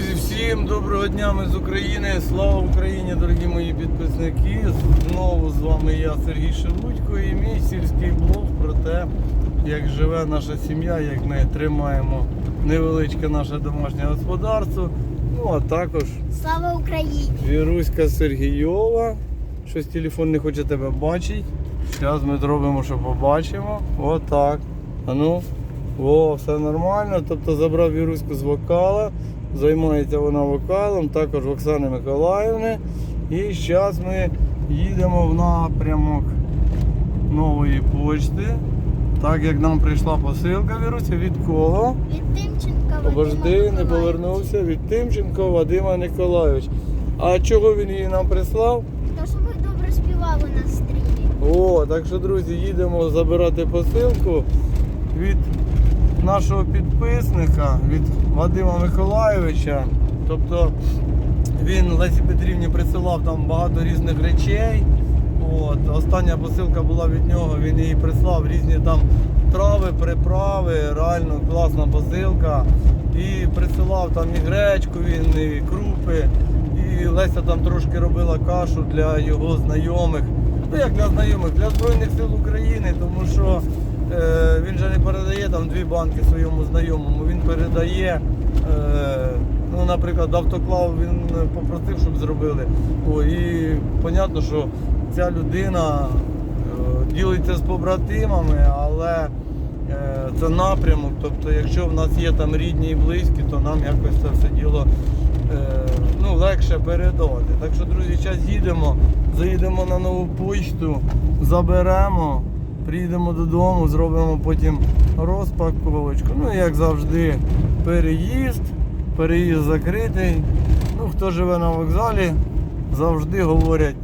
Друзі, всім доброго дня ми з України. Слава Україні, дорогі мої підписники. Знову з вами я, Сергій Шелудько, і мій сільський блог про те, як живе наша сім'я, як ми тримаємо невеличке наше домашнє господарство. Ну а також Слава Україні! Віруська Сергійова. Щось телефон не хоче тебе бачити. Зараз ми зробимо, що побачимо. Отак. А ну. О, все нормально. Тобто забрав Віруську з вокала. Займається вона вокалом, також в Оксани Миколаївни. І зараз ми їдемо в напрямок нової почти. Так як нам прийшла посилка Віруся, від кого? Від Тимченка Вадима Обожди, не повернувся від Тимченко Вадима Николайович. А чого він її нам прислав? То, що ми добре співали на стрімі. О, так що, друзі, їдемо забирати посилку від нашого підписника, від Вадима Миколайовича. Тобто він Лесі Петрівні присилав там багато різних речей. От, остання посилка була від нього, він її прислав різні там трави, приправи, реально класна посилка. І присилав там і гречку, він, і крупи. І Леся там трошки робила кашу для його знайомих. Ну як для знайомих, для Збройних сил України, тому що він же не передає там дві банки своєму знайомому, він передає. Е, Ну, наприклад, автоклав він попросив, щоб зробили. О, і понятно, що ця людина е, ділиться з побратимами, але е, це напрямок. Тобто, якщо в нас є там рідні і близькі, то нам якось це все діло е, ну, легше передати. Так що, друзі, зараз їдемо, заїдемо на нову почту, заберемо, приїдемо додому, зробимо потім розпаковочку. Ну, як завжди, переїзд. Переїзд закритий. Ну, хто живе на вокзалі, завжди говорять.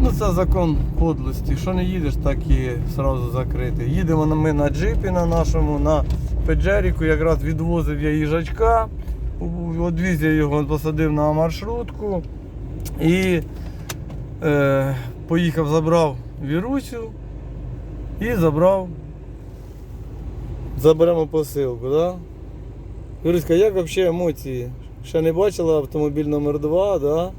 Ну, це закон подлості. Що не їдеш, так і одразу закритий. Їдемо ми на джипі на нашому, на Педжеріку, якраз відвозив я їжачка, одвіз я його, посадив на маршрутку і е, поїхав, забрав Вірусю і забрав. Заберемо посилку? Да? Юриська, як взагалі емоції? Ще не бачила автомобіль номер 2 да?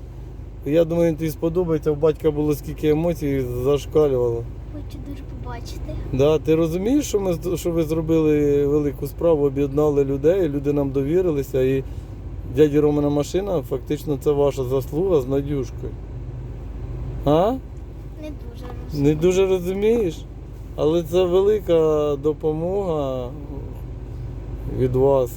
Я думаю, тобі сподобається, у батька було скільки емоцій зашкалювало. Хочу дуже побачити. Да, ти розумієш, що, ми, що ви зробили велику справу, об'єднали людей, люди нам довірилися і дяді Романа машина, фактично це ваша заслуга з Надюшкою. А? Не дуже Не дуже розумієш? Але це велика допомога від вас.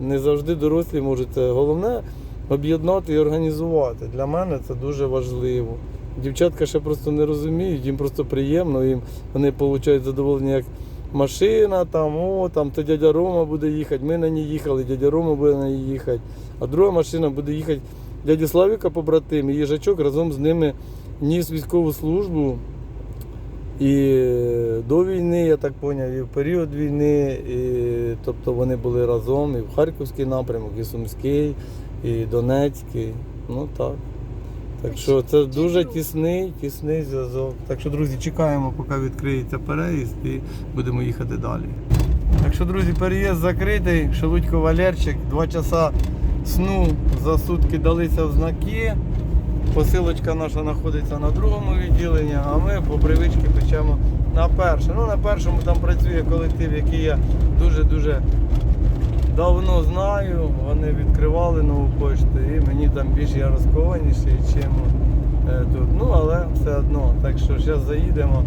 Не завжди дорослі можуть це. Головне об'єднати і організувати. Для мене це дуже важливо. Дівчатка ще просто не розуміють, їм просто приємно, їм вони отримують задоволення як машина, там, о, там то дядя Рома буде їхати, ми на ній їхали, дядя Рома буде на ній їхати. А друга машина буде їхати дяді Славіка побратим, і їжачок разом з ними ніс військову службу. І до війни, я так зрозумів, і в період війни, і, тобто вони були разом і в Харківський напрямок, і Сумський, і Донецький. Ну так. Так що це дуже тісний, тісний зв'язок. Так що, друзі, чекаємо, поки відкриється переїзд і будемо їхати далі. Так що, друзі, переїзд закритий, Шелудько Валерчик, два часа сну за сутки далися в знаки. Посилочка наша знаходиться на другому відділенні, а ми по привичці печемо на перше. Ну, на першому там працює колектив, який я дуже-дуже давно знаю. Вони відкривали нову пошту і мені там більш я розкованіший, чим е, тут. Ну, але все одно. Так що зараз заїдемо,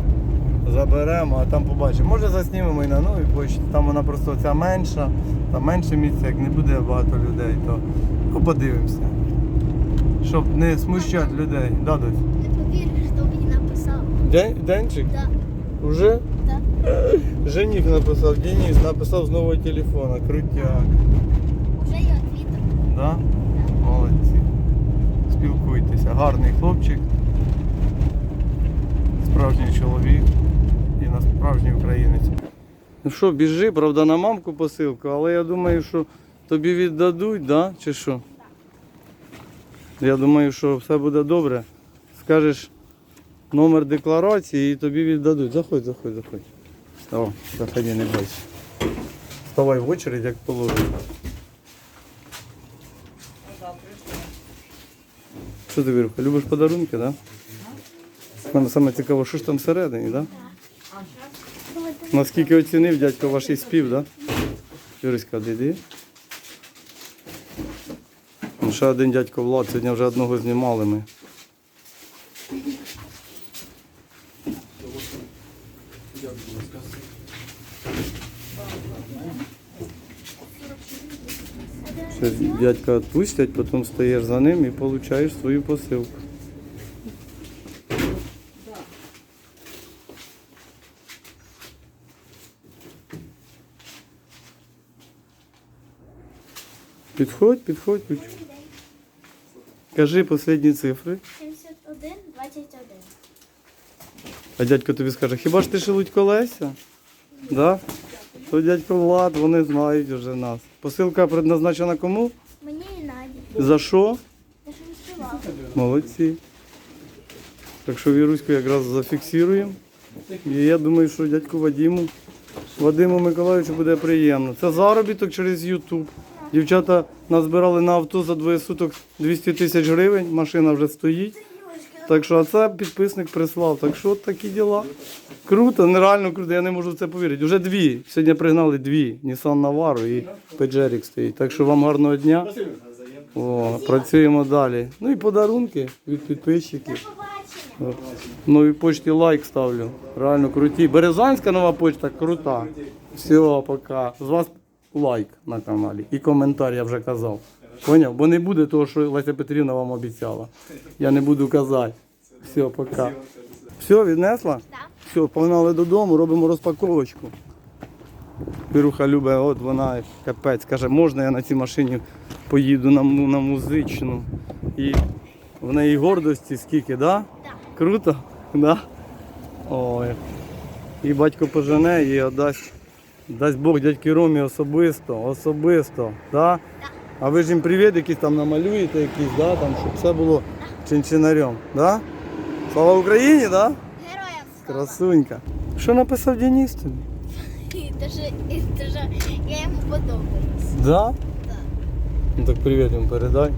заберемо, а там побачимо. Може заснімемо і на новій почті. Там вона просто ця менша, там менше місця, як не буде багато людей, то ну, подивимося. Щоб не смущати людей. Да, дось? Не повіриш, хто мені написав. Ден, Денчик? Так, Уже? так. Жених написав, Денис написав з нового телефона. Крутяк. Уже я відвідав. Да? Молодці. Спілкуйтеся. Гарний хлопчик. Справжній чоловік і на справжній українець. Ну що, біжи, правда, на мамку посилку, але я думаю, що тобі віддадуть, да? чи що? Я думаю, що все буде добре. Скажеш номер декларації і тобі віддадуть. Заходь, заходь, заходь. О, заходи, не бойся. Вставай в очередь, як положено. Що ти Вірка, любиш подарунки, так? Да? Саме цікаво, що ж там всередині, да? Наскільки оцінив дядько ваш спів, да? Юриська, дійди. Ще один дядько Влад, сьогодні вже одного знімали ми. Сейчас дядька відпустять, потім стаєш за ним і получаєш свою посилку. Підходь, підходь, підходь. Кажи останні цифри. 71, 21. А дядько тобі скаже, хіба ж ти шелудь колеса? Да? То дядько Влад, вони знають вже нас. Посилка предназначена кому? Мені і Наді. За що? Я ж відкривала. Молодці. Так що віруську якраз зафіксуємо. І я думаю, що дядьку Вадиму, Вадиму Миколаївичу буде приємно. Це заробіток через YouTube. Дівчата назбирали на авто за двоє суток 200 тисяч гривень, машина вже стоїть. Так що, а це підписник прислав. Так що такі діла. Круто, нереально круто, я не можу в це повірити. Уже дві. Сьогодні пригнали дві. Nissan Navaro і Peugeot стоїть. Так що вам гарного дня. О, працюємо далі. Ну і подарунки від підписчиків. Новій почті лайк ставлю. Реально круті. Березанська нова почта крута. Все, пока. З вас лайк на каналі. І коментар, я вже казав. Поняв? Бо не буде того, що Леся Петрівна вам обіцяла. Я не буду казати. Все, пока. Все, віднесла? Так. Все, погнали додому, робимо розпаковочку. Віруха любить, от вона капець, каже, можна я на цій машині поїду на, на музичну. І в неї гордості скільки, да? Так. Круто? Да? Ой. І батько пожене і отдасть, дасть Бог дядьки Ромі особисто, особисто. Да? А ви ж їм привіт якийсь там намалюєте, якийсь, да? там, щоб все було чинчинарем. Да? Слава Україні, да? Героям слава. Красунька. Що написав Денис тобі? І Даже, і даже я йому подобаюсь. Да? Так. Ну так привіт йому передай.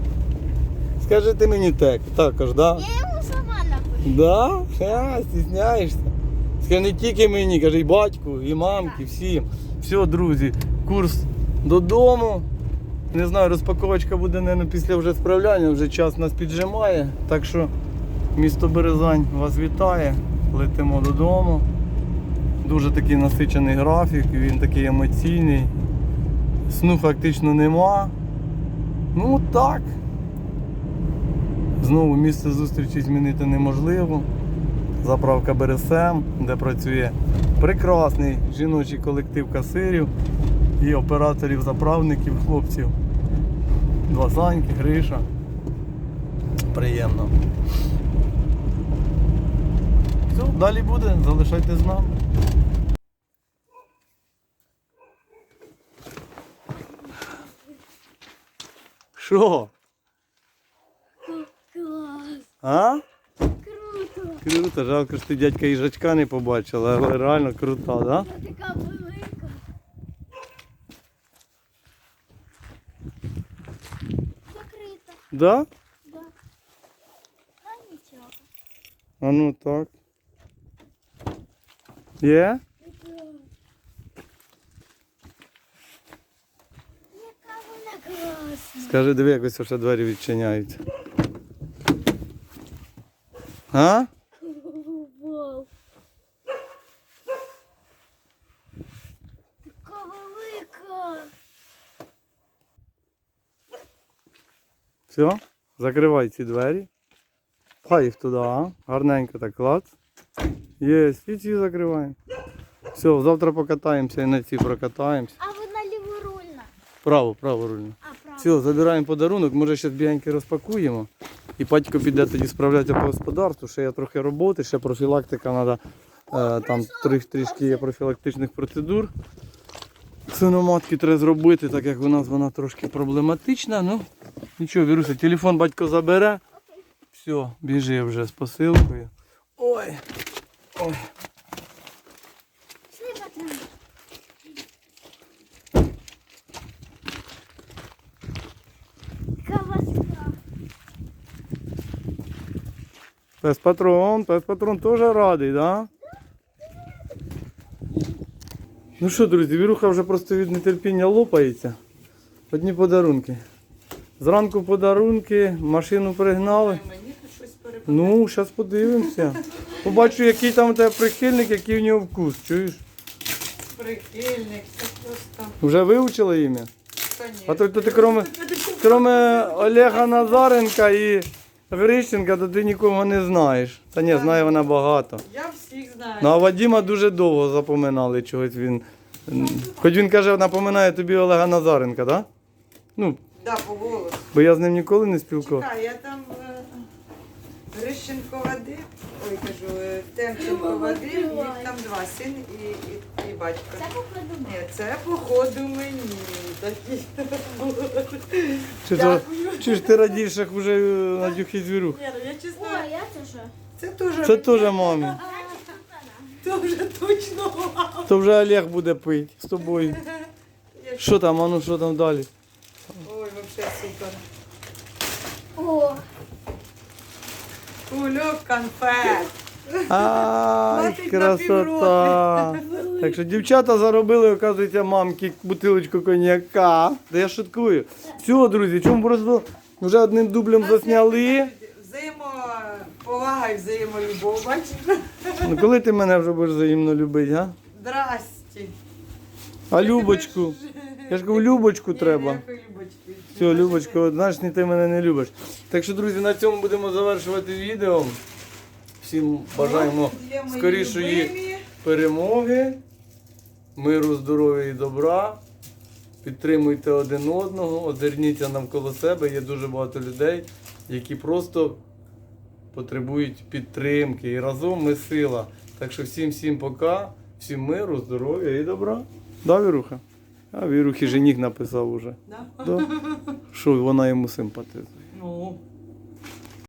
Скажи ти мені так, також, да? Я йому сама напишу. Да? А, стісняєшся. Скажи не тільки мені, каже і батьку, і мамки, всім. Все, друзі, курс додому. Не знаю, розпаковочка буде, мабуть, після вже справляння, вже час нас піджимає. Так що місто Березань вас вітає. Летимо додому. Дуже такий насичений графік, він такий емоційний. Сну фактично нема. Ну так. Знову місце зустрічі змінити неможливо. Заправка БРСМ, де працює прекрасний жіночий колектив касирів і операторів заправників, хлопців. Два Саньки, Гриша. Приємно. Все, далі буде, залишайтесь з нами. Що? Клас. А? Круто. Жалко, що ти дядька їжачка не побачила, але реально крута, да? Вона така велика. Закрита. Да? Да. А нічого. А ну так. Є? Яка вона класна. Скажи, диви, якось ще двері відчиняються. А? Вау. Така велика. Все, закривай ці двері. Пхай їх туди, а? гарненько так клац. Є, і ці закриваємо. Все, завтра покатаємося і на ці прокатаємося. А вона ліворульна. Право, право рульно. А, правда. Все, забираємо подарунок, може ще бігеньки розпакуємо. І батько піде тоді справлятися по господарству, ще є трохи роботи, ще профілактика треба. Е, там трі- трішки є профілактичних процедур. Свиноматки треба зробити, так як у нас вона трошки проблематична. Ну, нічого, Віруся, телефон батько забере. Все, біжи вже з посилкою. Ой. Ой. Пес патрон, пес патрон теж радий, да? Ну що, друзі, Віруха вже просто від нетерпіння лопається. Одні подарунки. Зранку подарунки, машину пригнали. Ну, зараз подивимося. Побачу, який там у тебе прихильник, який в нього вкус. Чуєш? Прихильник, це просто. Вже вивчила ім'я? А то, ти кроме, кроме Олега Назаренка і Грищенка, то ти нікого не знаєш. Та ні, знає вона багато. Я всіх знаю. Ну а Вадима дуже довго запоминали чогось він. Хоч він каже, напоминає тобі Олега Назаренка, так? Да? Ну, Да, по голосу. бо я з ним ніколи не спілкувався. Чекай, я там е, Грищенко Вадим, ой, кажу, е, Темченко Вадим, їх там два, син і, і, і батько. Це походу. Ні, це походу мені. Такі. Чи, ж, Дякую. чи ж ти радіше вже е, Надюхи звірюх? Ні, ну я чесно, О, я це це теж Це теж мамі. Це вже точно мама. То вже Олег буде пити з тобою. Я ж- Що там, а ну що там далі? Ой, вообще супер. О, Кульок конфет. Ай, Хватить на красота. Так що дівчата заробили, оказується, мамки бутилочку коньяка. Та я шуткую. Все, друзі, чому просто вже одним дублем засняли. Взаємоповага і взаємолюбов, бачиш? Ну коли ти мене вже будеш взаємно любити, а? Здрасті. А Любочку? Я ж кажу, Любочку Ні, треба. ніякої Любочки. Все, Любочка, ні ти мене не любиш. Так що, друзі, на цьому будемо завершувати відео. Всім бажаємо скорішої перемоги, миру, здоров'я і добра. Підтримуйте один одного, озирніться навколо себе. Є дуже багато людей, які просто потребують підтримки. І разом ми сила. Так що всім всім пока, всім миру, здоров'я і добра. Да, Віруха? А Вірухи жених написав уже. Да? Да. Що вона йому симпатизує. Ну.